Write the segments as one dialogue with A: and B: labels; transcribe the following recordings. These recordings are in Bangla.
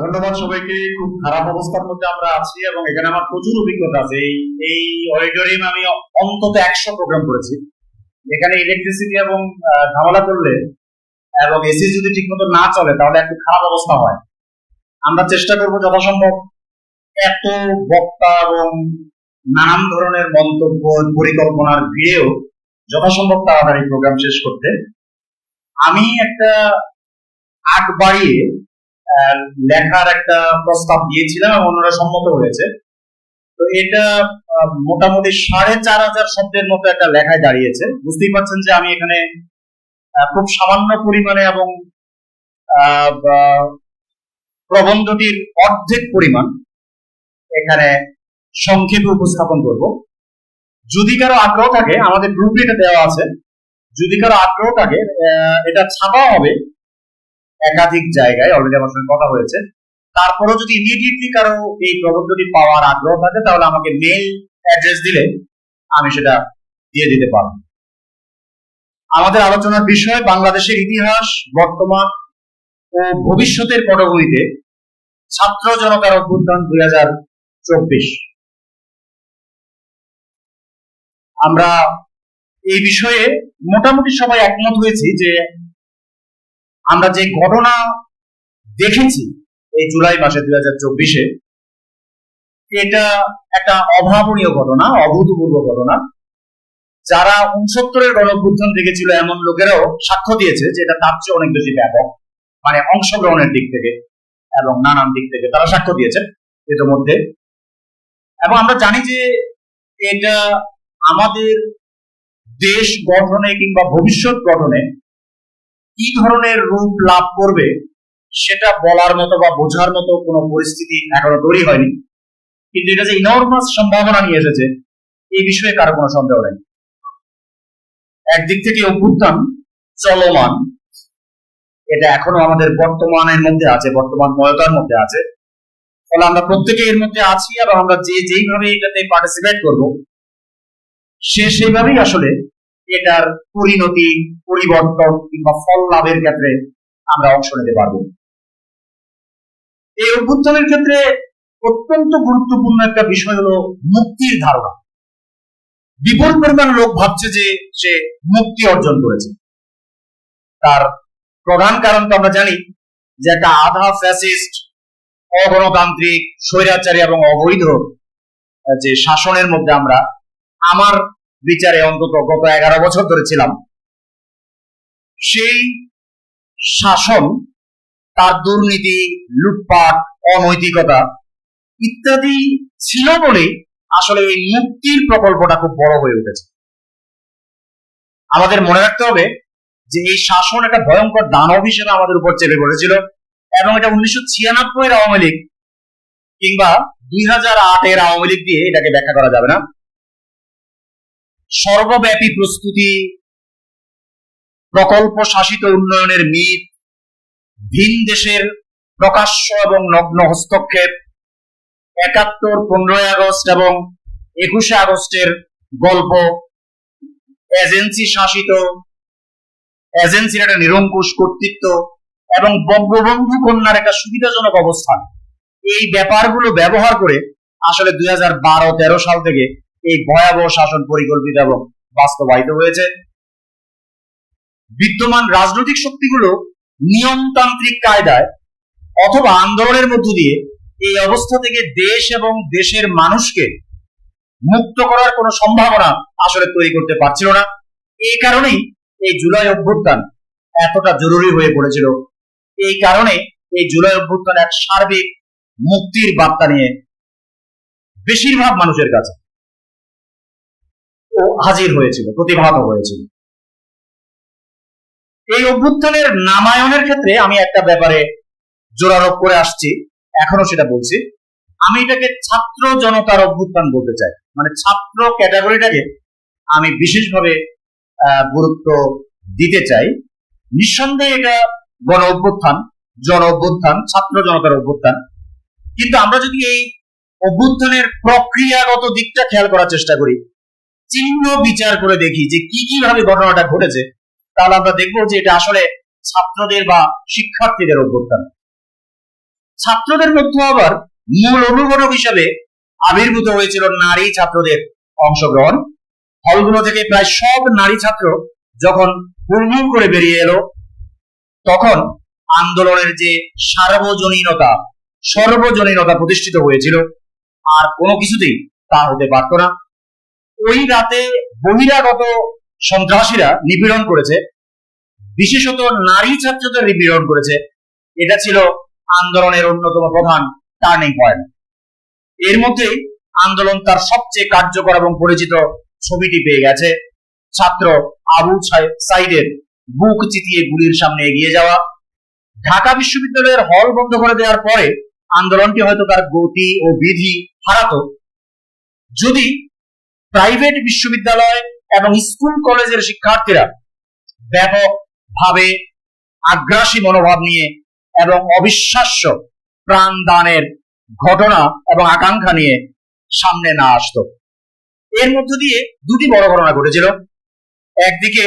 A: ধন্যবাদ সবাইকে। খুব খারাপ অবস্থার মধ্যে আমরা আছি এবং এখানে আমার প্রচুর অভিজ্ঞতা আছে। এই এই অডিটোরিয়ামে আমি অন্তত একশো প্রোগ্রাম করেছি। এখানে ইলেকট্রিসিটি এবং ঝামেলা করলে এবং এসি যদি ঠিকমতো না চলে, তাহলে একটু খারাপ অবস্থা হয়। আমরা চেষ্টা করব যথাসম্ভব এত বক্তা এবং নানান ধরনের মন্তব্য, পরিকল্পনার ভিড়েও যথাসম্ভব তাড়াতাড়ি প্রোগ্রাম শেষ করতে। আমি একটা আগ বাড়িয়ে লেখার একটা প্রস্তাব দিয়েছিলাম এবং ওনারা সম্মত হয়েছে। তো এটা মোটামুটি সাড়ে চার হাজার শব্দের মতো একটা লেখায় দাঁড়িয়েছে। বুঝতেই পারছেন যে আমি এখানে খুব সামান্য পরিমাণে এবং প্রবন্ধটির অর্ধেক পরিমাণ এখানে সংক্ষেপে উপস্থাপন করব। যদি কারও আগ্রহ থাকে, আমাদের গ্রুপে এটা দেওয়া আছে। যদি কারও আগ্রহ থাকে এটা ছাপা হবে। একাধিক জায়গায় অলরেডি আমার সঙ্গে কথা হয়েছে। তারপরেও যদি ইমিডিয়েটলি কারও এই প্রবন্ধটি পাওয়ার আগ্রহ থাকে, তাহলে আমাকে মেল অ্যাড্রেস দিলে আমি সেটা দিয়ে দিতে পারব। আমাদের আলোচনার বিষয় বাংলাদেশের ইতিহাস, বর্তমান ও ভবিষ্যতের পটভূমিতে ছাত্র জনতার অভ্যুত্থান দুই হাজার চব্বিশ। আমরা এই বিষয়ে মোটামুটি সবাই একমত হয়েছি যে আমরা যে ঘটনা দেখেছি এই জুলাই মাসে দুই হাজার চব্বিশে, এটা একটা অভাবনীয় ঘটনা, অভূতপূর্ব ঘটনা। যারা উনসত্তরের গণঅভ্যুত্থান দেখেছিল এমন লোকেরাও সাক্ষ্য দিয়েছে যে এটা তার চেয়ে অনেক বেশি ব্যাপক। মানে অংশগ্রহণের দিক থেকে এবং নানান দিক থেকে তারা সাক্ষ্য দিয়েছে ইতিমধ্যে। এবং আমরা জানি যে এটা আমাদের দেশ গঠনে কিংবা ভবিষ্যৎ গঠনে কি ধরনের রূপ লাভ করবে, সেটা বলার মতো বা বোঝার মতো কোনো পরিস্থিতি এখনও তৈরি হয়নি। কিন্তু এটা যে ইনর্মাস সম্ভাবনা নিয়ে এসেছে, এই বিষয়ে কারও কোনো সন্দেহ নেই। একদিক থেকে অভ্যুত্থান চলমান, এটা এখনও আমাদের বর্তমানের মধ্যে আছে, বর্তমান ময়তার মধ্যে আছে। ফলে আমরা প্রত্যেকে এর মধ্যে আছি আর আমরা যে যেইভাবে এটাতে পার্টিসিপেট করব, সে সেইভাবেই আসলে এটার পরিণতি, পরিবর্তন কিংবা ফল লাভের ক্ষেত্রে আমরা অংশ নিতে পারব। এই অভ্যুত্থানের ক্ষেত্রে অত্যন্ত গুরুত্বপূর্ণ একটা বিষয় হলো মুক্তির ধারণা। বিপুল পরিমাণ লোক ভাবছে যে সে মুক্তি অর্জন করেছে। তার প্রধান কারণ তো আমরা জানি যে একটা আধা ফ্যাসিস্ট, অগণতান্ত্রিক, স্বৈরাচারী এবং অবৈধ, যে শাসনের মধ্যে আমরা, আমার বিচারে অন্তত গত এগারো বছর ধরে ছিলাম। সেই শাসন, তার দুর্নীতি, লুটপাট, অনৈতিকতা ইত্যাদি ছিল বলে আসলে এই মুক্তির প্রকল্পটা খুব বড় হয়ে উঠেছে। আমাদের মনে রাখতে হবে যে এই শাসন একটা ভয়ঙ্কর দানব হিসেবে আমাদের উপর চেপে পড়েছিল এবং এটা উনিশশো ছিয়ানব্বই এর আওয়ামী লীগ কিংবা দুই হাজার আটের আওয়ামী লীগ দিয়ে এটাকে ব্যাখ্যা করা যাবে না। সর্বব্যাপী প্রস্তুতি, প্রকল্প শাসিত উন্নয়নের মিত ভিন দেশের প্রকাশ্য এবং নগ্ন হস্তক্ষেপ, একাত্তর, পনেরোই আগস্ট এবং একুশে আগস্টের গল্প, এজেন্সি শাসিত, এজেন্সির একটা নিরঙ্কুশ কর্তৃত্ব এবং বঙ্গবন্ধু কন্যার একটা সুবিধাজনক অবস্থান। এই ব্যাপারগুলো ব্যবহার করে আসলে দুই হাজার বারো তেরো সাল থেকে এই ভয়াবহ শাসন পরিকল্পিত এবং বাস্তবায়িত হয়েছে। বিদ্যমান রাজনৈতিক শক্তিগুলো নিয়মতান্ত্রিক কায়দায় অথবা আন্দোলনের মধ্য দিয়ে এই অবস্থা থেকে দেশ এবং দেশের মানুষকে মুক্ত করার কোনো সম্ভাবনা আসলে তৈরি করতে পারছিল না। এই কারণেই এই জুলাই অভ্যুত্থান এতটা জরুরি হয়ে পড়েছিল। এই কারণে এই জুলাই অভ্যুত্থান এক সার্বিক মুক্তির বার্তা নিয়ে বেশিরভাগ মানুষের কাছে হাজির হয়েছিল, প্রতিভাত হয়েছিল। এই অভ্যুত্থানের নামায়নের ক্ষেত্রে আমি একটা ব্যাপারে জোরারোপ করে আসছি, এখনও সেটা বলছি। আমি এটাকে ছাত্র জনতার অভ্যুত্থান বলতে চাই। মানে ছাত্র ক্যাটাগরিটাকে আমি বিশেষভাবে গুরুত্ব দিতে চাই। নিঃসন্দেহে এটা গণ অভ্যুত্থান, জন অভ্যুত্থান, ছাত্র জনতার অভ্যুত্থান। কিন্তু আমরা যদি এই অভ্যুত্থানের প্রক্রিয়াগত দিকটা খেয়াল করার চেষ্টা করি চিহ্ন বিচার করে দেখি যে কি কীভাবে ঘটনাটা ঘটেছে। তাহলে আমরা দেখব যে এটা আসলে ছাত্রদের বা শিক্ষার্থীদের অভ্যুত্থান। ছাত্রদের মধ্যে আবার মূল অনুঘটক হিসেবে আবির্ভূত হয়েছিল নারী ছাত্রদের অংশগ্রহণ। হলগুলো থেকে প্রায় সব নারী ছাত্র যখন হুড়মুড় করে বেরিয়ে এলো, তখন আন্দোলনের যে সার্বজনীনতা, সর্বজনীনতা প্রতিষ্ঠিত হয়েছিল। আর কোনো কিছুতেই তা হতে পারত না। ওই রাতে বহিরাগত সন্ত্রাসীরা নিপীড়ন করেছে। বিশেষত নারী ছাত্রদের নিপীড়ন করেছে। এটা ছিল আন্দোলনের অন্যতম প্রধান টার্নিং পয়েন্ট এর মধ্যেই আন্দোলন তার সবচেয়ে কার্যকর এবং পরিচিত ছবিটি পেয়ে গেছে। ছাত্র আবু সাই- সাইদের বুক চিতিয়ে গুলির সামনে এগিয়ে যাওয়া। ঢাকা বিশ্ববিদ্যালয়ের হল বন্ধ করে দেওয়ার পরে আন্দোলনটি হয়তো তার গতি ও বিধি হারাতো। যদি প্রাইভেট বিশ্ববিদ্যালয় এবং স্কুল কলেজের শিক্ষার্থীরা ব্যাপকভাবে আগ্রাসী মনোভাব নিয়ে এবং অবিশ্বাস্য প্রাণদানের ঘটনা এবং আকাঙ্ক্ষা নিয়ে সামনে না আসতো। এর মধ্য দিয়ে দুটি বড় ঘটনা ঘটেছিল। একদিকে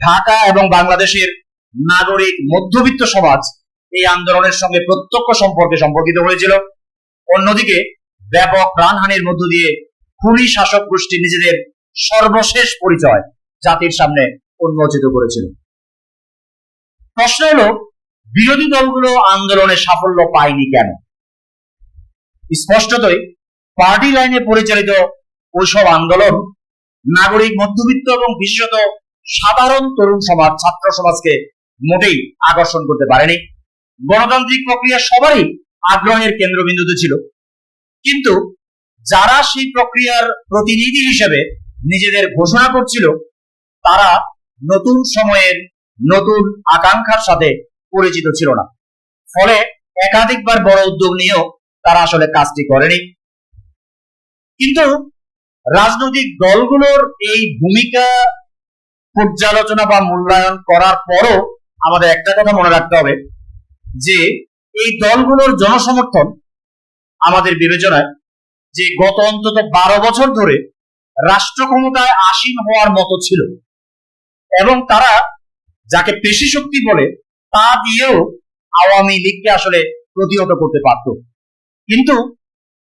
A: ঢাকা এবং বাংলাদেশের নাগরিক মধ্যবিত্ত সমাজ এই আন্দোলনের সঙ্গে প্রত্যক্ষ সম্পর্কে সম্পর্কিত হয়েছিল। অন্যদিকে ব্যাপক প্রাণহানির মধ্য দিয়ে খুনি শাসক গোষ্ঠী নিজেদের সর্বশেষ পরিচয় জাতির সামনে উন্মোচিত করেছিল। প্রশ্ন হলো, বিরোধী দলগুলো আন্দোলনে সাফল্য পায়নি কেন? স্পষ্টতই, পার্টি লাইনে পরিচালিত ওইসব আন্দোলন নাগরিক, মধ্যবিত্ত এবং বিশেষত সাধারণ তরুণ সমাজ, ছাত্র সমাজকে মোটেই আকর্ষণ করতে পারেনি। গণতান্ত্রিক প্রক্রিয়া সবারই আগ্রহের কেন্দ্রবিন্দুতে ছিল। কিন্তু যারা সেই প্রক্রিয়ার প্রতিনিধি হিসেবে নিজেদের ঘোষণা করছিল, তারা নতুন সময়ের নতুন আকাঙ্ক্ষার সাথে পরিচিত ছিল না। ফলে একাধিকবার বড় উদ্যোগ নিয়েও তারা আসলে কাজটি করেনি। কিন্তু রাজনৈতিক দলগুলোর এই ভূমিকা পর্যালোচনা বা মূল্যায়ন করার পরও আমাদের একটা কথা মনে রাখতে হবে, যে এই দলগুলোর জনসমর্থন আমাদের বিবেচনায় যে গত অন্তত বারো বছর ধরে রাষ্ট্র ক্ষমতায় আসীন হওয়ার মতো ছিল। এবং তারা যাকে পেশি শক্তি বলে, তা দিয়েও আওয়ামী লীগকে আসলে প্রতিহত করতে পারত কিন্তু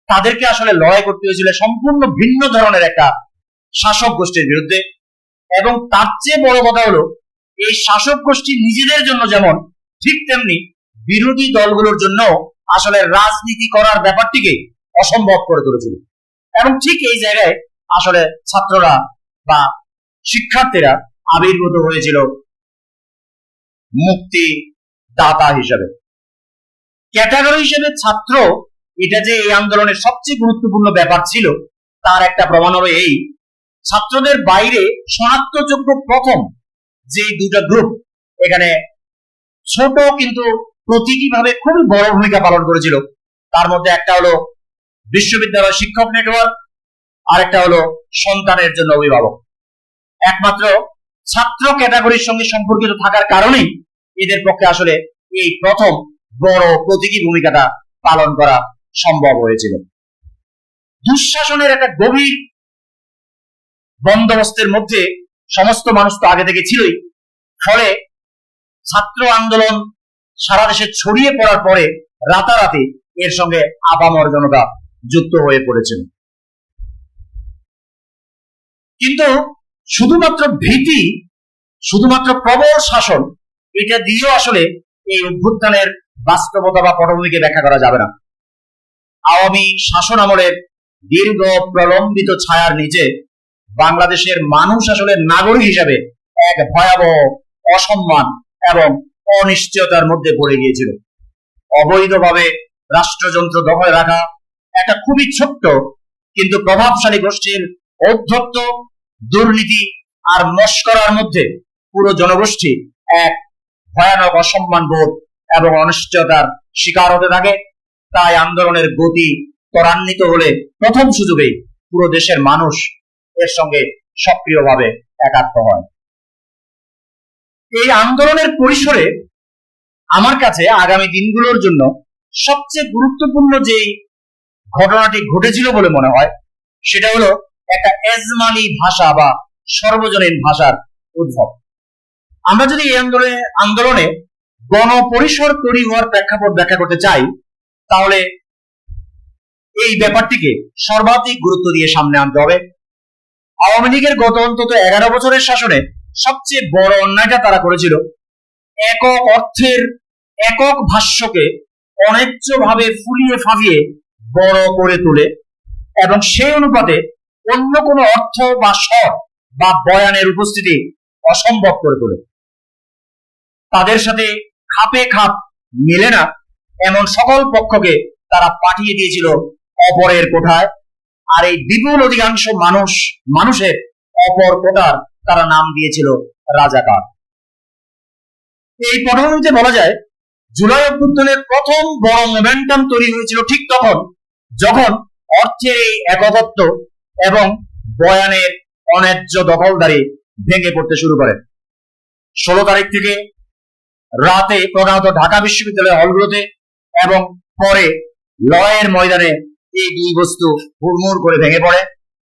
A: তাদেরকে আসলে লড়াই করতে হয়েছিল সম্পূর্ণ ভিন্ন ধরনের একটা শাসক গোষ্ঠীর বিরুদ্ধে। এবং তার চেয়ে বড় কথা হলো, এই শাসক গোষ্ঠী নিজেদের জন্য যেমন, ঠিক তেমনি বিরোধী দলগুলোর জন্য আসলে রাজনীতি করার ব্যাপারটিকে অসম্ভব করে তুলেছিল। এবং ঠিক এই জায়গায় আসলে ছাত্ররা বা শিক্ষার্থীরা আবির্ভূত হয়েছিল মুক্তি দাতা হিসেবে। ক্যাটাগরি হিসেবে ছাত্র এটা যে এই আন্দোলনের সবচেয়ে গুরুত্বপূর্ণ ব্যাপার ছিল, তার একটা প্রমাণ হলো এই। ছাত্রদের বাইরে শনাক্তযোগ্য প্রথম যে দুটো গ্রুপ এখানে ছোট কিন্তু প্রতীকীভাবে খুবই বড় ভূমিকা পালন করেছিল, তার মধ্যে একটা হলো বিশ্ববিদ্যালয় শিক্ষক নেটওয়ার্ক, আরেকটা হলো সন্তানের জন্য অভিভাবক। একমাত্র ছাত্র ক্যাটাগরির সঙ্গে সম্পর্কিত থাকার কারণেই এদের পক্ষে আসলে এই প্রথম বড় প্রতীকী ভূমিকাটা পালন করা সম্ভব হয়েছিল। দুঃশাসনের একটা গভীর বন্দোবস্তের মধ্যে সমস্ত মানুষ তো আগে থেকে ছিলই। ফলে ছাত্র আন্দোলন সারা দেশে ছড়িয়ে পড়ার পরে রাতারাতি এর সঙ্গে আপামর জনতা যুক্ত হয়ে পড়েছিল কিন্তু শুধুমাত্র ভীতি, শুধুমাত্র প্রবল শাসন, এটা দিয়েও আসলে এই অভ্যুত্থানের বাস্তবতা বা পটভূমিকে ব্যাখ্যা করা যাবে না। আওয়ামী শাসন আমলের দীর্ঘ প্রলম্বিত ছায়ার নিচে বাংলাদেশের মানুষ আসলে নাগরিক হিসাবে এক ভয়াবহ অসম্মান এবং অনিশ্চয়তার মধ্যে পড়ে গিয়েছিল। অবৈধভাবে রাষ্ট্রযন্ত্র দখলে রাখা একটা খুবই ছোট্ট, কিন্তু প্রভাবশালী গোষ্ঠীর ঔদ্ধত্য দুর্নীতি আর মস্করার মধ্যে পুরো জনগোষ্ঠী এক ভয়ানক অসম্মান বোধ এবং অনিশ্চয়তার শিকার হতে থাকে। তাই আন্দোলনের গতি ত্বরান্বিত হলে প্রথম সুযোগেই পুরো দেশের মানুষ এর সঙ্গে সক্রিয়ভাবে একাত্ম হয়। এই আন্দোলনের পরিসরে আমার কাছে আগামী দিনগুলোর জন্য সবচেয়ে গুরুত্বপূর্ণ যে ঘটনাটি ঘটেছিল বলে মনে হয়। সেটা হলো একটা এজমালি ভাষা বা সর্বজনীন ভাষার উদ্ভব। আমরা যদি এই আন্দোলনে আন্দোলনে গণপরিসর তৈরি হওয়ার প্রেক্ষাপট ব্যাখ্যা করতে চাই, তাহলে এই ব্যাপারটিকে সর্বাধিক গুরুত্ব দিয়ে সামনে আনতে হবে। আওয়ামী লীগের গত অন্তত এগারো বছরের শাসনে সবচেয়ে বড় অন্যায়টা তারা করেছিল। একক অর্থের একক ভাষ্যকে অন্যায্যভাবে ফুলিয়ে ফাঁপিয়ে বড় করে তোলে এবং সেই অনুপাতে অন্য কোনো অর্থ বা স্বর বা বয়ানের উপস্থিতি অসম্ভব করে তোলে। তাদের সাথে খাপে খাপ মেলে না, এমন সকল পক্ষকে তারা পাঠিয়ে দিয়েছিল অপরের কোঠায়। আর এই বিপুল অধিকাংশ মানুষ, মানুষের অপর কোটার তারা নাম দিয়েছিল রাজাকার। এই পটভূমিতে বলা যায়, জুলাই অভ্যুত্থানের প্রথম বড় মোমেন্টাম তৈরি হয়েছিল ঠিক তখন। যখন অর্থের এই একগত্ব এবং বয়ানের অন্যায্য দখলদারি ভেঙে পড়তে শুরু করে। ষোলো তারিখ থেকে রাতে প্রধানত ঢাকা বিশ্ববিদ্যালয় হলগুলোতে এবং পরে লয়ের ময়দানে এই দুই বস্তু হুড়মুড় করে ভেঙে পড়ে।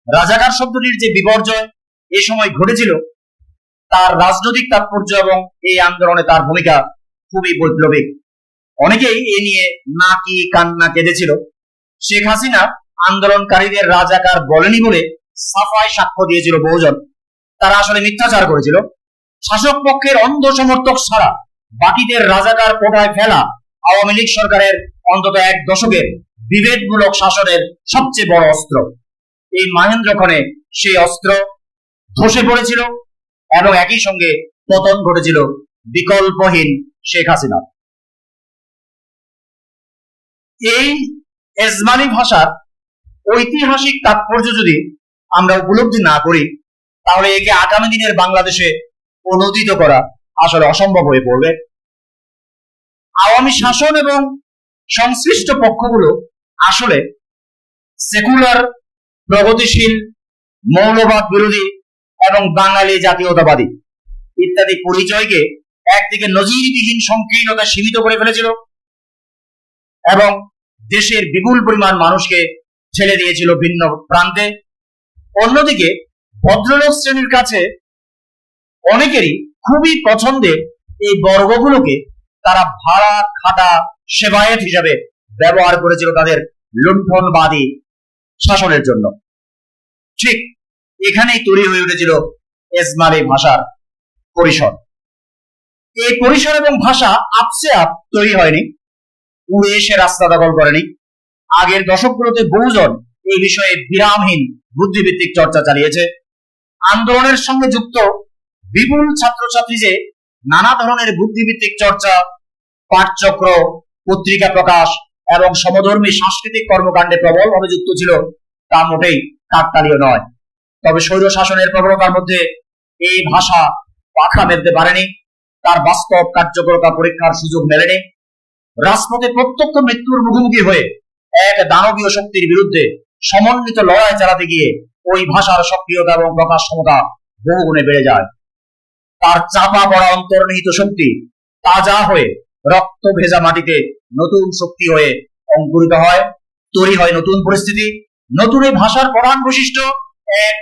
A: রাজাকার শব্দটির যে বিপর্যয় এ সময় ঘটেছিল, তার রাজনৈতিক তাৎপর্য এবং এই আন্দোলনে তার ভূমিকা খুবই বৈপ্লবিক। অনেকেই এ নিয়ে নাকি কান্না কেঁদেছিল। শেখ হাসিনা আন্দোলনকারীদের রাজাকার বলেনি বলে সাফাই সাক্ষ্য দিয়েছিল বহুজন। তারা আসলে মিথ্যাচার করেছিল। শাসক পক্ষের অন্ধ সমর্থক ছাড়া বাকিদের রাজাকার কোটায় ফেলা আওয়ামী লীগ সরকারের অন্তত এক দশকের বিভেদমূলক শাসনের সবচেয়ে বড় অস্ত্র। এই মহেন্দ্রক্ষণে সেই অস্ত্র ধসে পড়েছিল এবং একই সঙ্গে পতন ঘটেছিল বিকল্পহীন শেখ হাসিনা এই এজমানি ভাষার ঐতিহাসিক তাৎপর্য যদি আমরা উপলব্ধি না করি, তাহলে একে আগামী দিনের বাংলাদেশে অনুদিত করা আসলে অসম্ভব হয়ে পড়বে। আওয়ামী শাসন এবং সংশ্লিষ্ট পক্ষগুলো আসলে সেকুলার, প্রগতিশীল, মৌলবাদ বিরোধী এবং বাঙালি জাতীয়তাবাদী ইত্যাদি পরিচয়কে একদিকে নজিরবিহীন সংকীর্ণতা সীমিত করে ফেলেছিল এবং দেশের বিপুল পরিমাণ মানুষকে ছেড়ে দিয়েছিল ভিন্ন প্রান্তে। অন্যদিকে ভদ্রলোক শ্রেণির কাছে অনেকেরই খুবই পছন্দের এই বর্গগুলোকে তারা ভাড়া খাটা সেবায়েত হিসাবে ব্যবহার করেছিল তাদের লুণ্ঠনবাদী শাসনের জন্য। ঠিক এখানেই তৈরি হয়ে উঠেছিল এজমালি ভাষার পরিসর। এই পরিসর এবং ভাষা আপসে আপ তৈরি হয়নি। উড়ে এসে রাস্তা দখল করেনি। আগের দশকগুলোতে বহুজন এই বিষয়ে বিরামহীন বুদ্ধিভিত্তিক চর্চা চালিয়েছে। আন্দোলনের সঙ্গে যুক্ত বিপুল ছাত্রছাত্রী যে নানা ধরনের বুদ্ধিভিত্তিক চর্চা, পাঠচক্র, পত্রিকা প্রকাশ এবং সমধর্মী সাংস্কৃতিক কর্মকাণ্ডে প্রবলভাবে যুক্ত ছিল, তা মোটেই কাকতালীয় নয়। তবে স্বৈর শাসনের প্রবণতার মধ্যে এই ভাষা পাখা মেলতে পারেনি। তার বাস্তব কার্যকরতা পরীক্ষার সুযোগ মেলেনি। রাজপথে প্রত্যক্ষ মৃত্যুর মুখোমুখি হয়ে এক দানবীয় শক্তির বিরুদ্ধে সমন্বিত লড়াই চালাতে গিয়ে ওই ভাষার সক্রিয়তা এবং প্রকাশ ক্ষমতা বহুগুণে বেড়ে যায়। তার চাপা পড়া অন্তর্নিহিত শক্তি তাজা হয়ে রক্ত ভেজা মাটিতে নতুন শক্তি হয়ে অঙ্কুরিত হয়, তৈরি হয় নতুন পরিস্থিতি, নতুন এই ভাষার প্রধান বৈশিষ্ট্য এক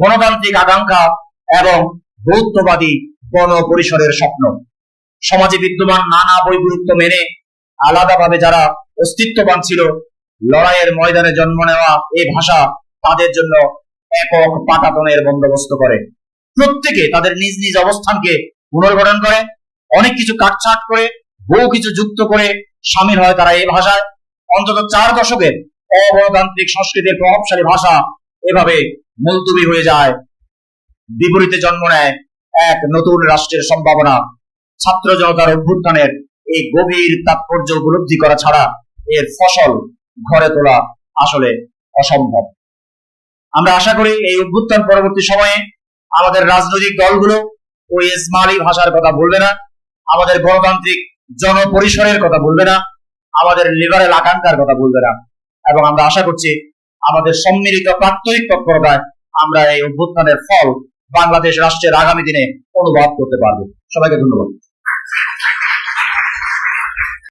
A: গণতান্ত্রিক আকাঙ্ক্ষা এবং বৌদ্ধবাদী গণ পরিসরের স্বপ্ন। সমাজে বিদ্যমান নানা বৈগুরুত্ব মেনে আলাদাভাবে যারা অস্তিত্ববান ছিল, লড়াইয়ের ময়দানে জন্ম নেওয়া এই ভাষা তাদের জন্য একক পাটাতনের বন্দোবস্ত করে। প্রত্যেকে তাদের নিজ নিজ অবস্থানকে পুনর্গঠন করে, অনেক কিছু কাটছাট করে, বহু কিছু যুক্ত করে সামিল হয় তারা এই ভাষায়। অন্তত চার দশকের অগণতান্ত্রিক সংস্কৃতির প্রভাবশালী ভাষা এভাবে মুলতুবি হয়ে যায়। বিপরীতে জন্ম নেয় এক নতুন রাষ্ট্রের সম্ভাবনা, ছাত্র জনতার অভ্যুত্থানের এই গভীর তাৎপর্য উপলব্ধি করা ছাড়া এর ফসল ঘরে তোলা আসলে অসম্ভব। আমরা আশা করি এই অভ্যুত্থান পরবর্তী সময়ে আমাদের রাজনৈতিক দলগুলো ওই ইসমালি ভাষার কথা বলবে না, আমাদের গণতান্ত্রিক জনপরিসরের কথা বলবে না, আমাদের লিবারেল আকাঙ্ক্ষার কথা বলবে না। এবং আমরা আশা করছি আমাদের সম্মিলিত প্রাত্যহিক তৎপরতায় আমরা এই অভ্যুত্থানের ফল বাংলাদেশ রাষ্ট্রের আগামী দিনে অনুভব করতে পারব। সবাইকে ধন্যবাদ।